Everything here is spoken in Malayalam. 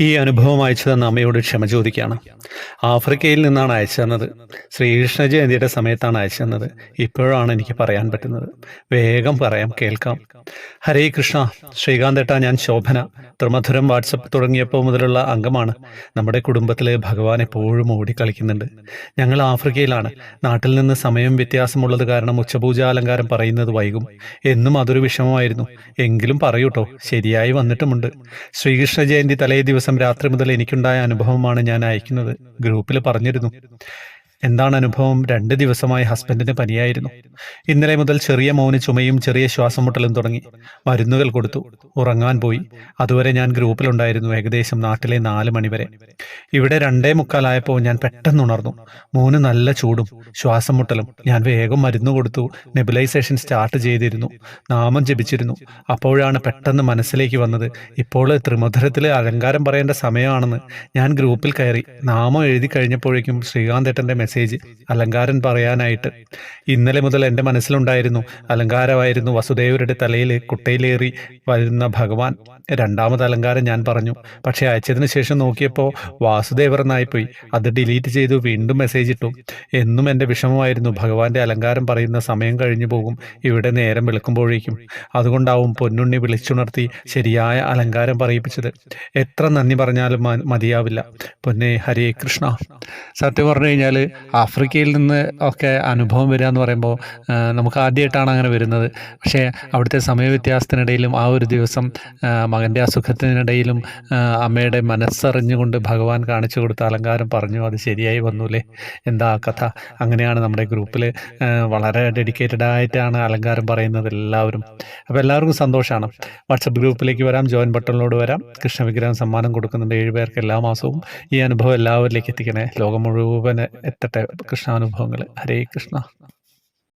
ഈ അനുഭവം അയച്ചു തന്ന അമ്മയോട് ക്ഷമ ചോദിക്കുകയാണ്. ആഫ്രിക്കയിൽ നിന്നാണ് അയച്ചു തന്നത്. ശ്രീകൃഷ്ണ ജയന്തിയുടെ സമയത്താണ് അയച്ചു തന്നത്. ഇപ്പോഴാണ് എനിക്ക് പറയാൻ പറ്റുന്നത്. വേഗം പറയാം കേൾക്കാം. ഹരേ കൃഷ്ണ ശ്രീകാന്തേട്ട ഞാൻ ശോഭന. ത്രിമധുരം വാട്സപ്പ് തുടങ്ങിയപ്പോൾ മുതലുള്ള അംഗമാണ്. നമ്മുടെ കുടുംബത്തിലെ ഭഗവാൻ എപ്പോഴും ഓടിക്കളിക്കുന്നുണ്ട് ഞങ്ങൾ ആഫ്രിക്കയിലാണ്. നാട്ടിൽ നിന്ന് സമയം വ്യത്യാസമുള്ളത് കാരണം ഉച്ചപൂജ അലങ്കാരം പറയുന്നത് വൈകും. എന്നും അതൊരു വിഷമമായിരുന്നു. എങ്കിലും പറയൂട്ടോ ശരിയായി വന്നിട്ടുമുണ്ട്. ശ്രീകൃഷ്ണ ജയന്തി തലേ ദിവസം രാത്രി മുതൽ എനിക്കുണ്ടായ അനുഭവമാണ് ഞാൻ അയക്കുന്നത്. ഗ്രൂപ്പിൽ പറഞ്ഞിരുന്നു. എന്താണ് അനുഭവം? രണ്ട് ദിവസമായി ഹസ്ബൻഡിന് പനിയായിരുന്നു. ഇന്നലെ മുതൽ ചെറിയ മോന് ചുമയും ചെറിയ ശ്വാസം മുട്ടലും തുടങ്ങി. മരുന്നുകൾ കൊടുത്തു. ഉറങ്ങാൻ പോയി. അതുവരെ ഞാൻ ഗ്രൂപ്പിലുണ്ടായിരുന്നു ഏകദേശം നാട്ടിലെ നാല് മണിവരെ ഇവിടെ രണ്ടേ മുക്കാലായപ്പോൾ ഞാൻ പെട്ടെന്ന് ഉണർന്നു. മോന് നല്ല ചൂടും ശ്വാസം മുട്ടലും. ഞാൻ വേഗം മരുന്ന് കൊടുത്തു. നെബിലൈസേഷൻ സ്റ്റാർട്ട് ചെയ്തിരുന്നു. നാമം ജപിച്ചിരുന്നു. അപ്പോഴാണ് പെട്ടെന്ന് മനസ്സിലേക്ക് വന്നത് ഇപ്പോൾ ത്രിമധുരത്തിൽ അലങ്കാരം പറയേണ്ട സമയമാണെന്ന്. ഞാൻ ഗ്രൂപ്പിൽ കയറി നാമം എഴുതി കഴിഞ്ഞപ്പോഴേക്കും ശ്രീകാന്തേട്ടന്റെ മെസ്സേജ് അലങ്കാരൻ പറയാനായിട്ട്. ഇന്നലെ മുതൽ എന്റെ മനസ്സിലുണ്ടായിരുന്നു. അലങ്കാരമായിരുന്നു. വസുദേവരുടെ തലയിൽ കുട്ടയിലേറി വരുന്ന ഭഗവാൻ രണ്ടാമത് അലങ്കാരം ഞാൻ പറഞ്ഞു. പക്ഷേ അയച്ചതിന് ശേഷം നോക്കിയപ്പോൾ വാസുദേവർ എന്നായിപ്പോയി അത് ഡിലീറ്റ് ചെയ്തു വീണ്ടും മെസ്സേജ് ഇട്ടു. എന്നും എന്റെ വിഷമമായിരുന്നു. ഭഗവാന്റെ അലങ്കാരം പറയുന്ന സമയം കഴിഞ്ഞു പോകും. ഇവിടെ നേരം വെളുക്കുമ്പോഴേക്കും. അതുകൊണ്ടാവും പൊന്നുണ്ണി വിളിച്ചുണർത്തി ശരിയായ അലങ്കാരം പറയിപ്പിച്ചത്. എത്ര നന്ദി പറഞ്ഞാലും മതിയാവില്ല. പൊന്നെ ഹരേ കൃഷ്ണ. സത്യം പറഞ്ഞു കഴിഞ്ഞാൽ ആഫ്രിക്കയിൽ നിന്ന് ഒക്കെ അനുഭവം വരിക എന്ന് പറയുമ്പോൾ നമുക്ക് ആദ്യമായിട്ടാണ് അങ്ങനെ വരുന്നത്. പക്ഷേ അവിടുത്തെ സമയവ്യത്യാസത്തിനിടയിലും ആ ഒരു ദിവസം മകന്റെ അസുഖത്തിനിടയിലും അമ്മയുടെ മനസ്സറിഞ്ഞുകൊണ്ട് ഭഗവാൻ കാണിച്ചു കൊടുത്ത അലങ്കാരം പറഞ്ഞു അത് ശരിയായി വന്നൂലേ? എന്താ കഥ? അങ്ങനെയാണ് നമ്മുടെ ഗ്രൂപ്പിൽ വളരെ ഡെഡിക്കേറ്റഡ് ആയിട്ടാണ് അലങ്കാരം പറയുന്നത് എല്ലാവരും. അപ്പോൾ എല്ലാവർക്കും സന്തോഷമാണ് വാട്സപ്പ് ഗ്രൂപ്പിലേക്ക് വരാം ജോയിൻ ബട്ടണിലോട് വരാം. കൃഷ്ണവിഗ്രഹം സമ്മാനം കൊടുക്കുന്നുണ്ട് ഏഴ് പേർക്ക് എല്ലാ മാസവും ഈ അനുഭവം എല്ലാവരിലേക്ക് എത്തിക്കണേ. ലോകം മുഴുവൻ എത്തട്ടെ കൃഷ്ണാനുഭവങ്ങൾ ഹരേ കൃഷ്ണ.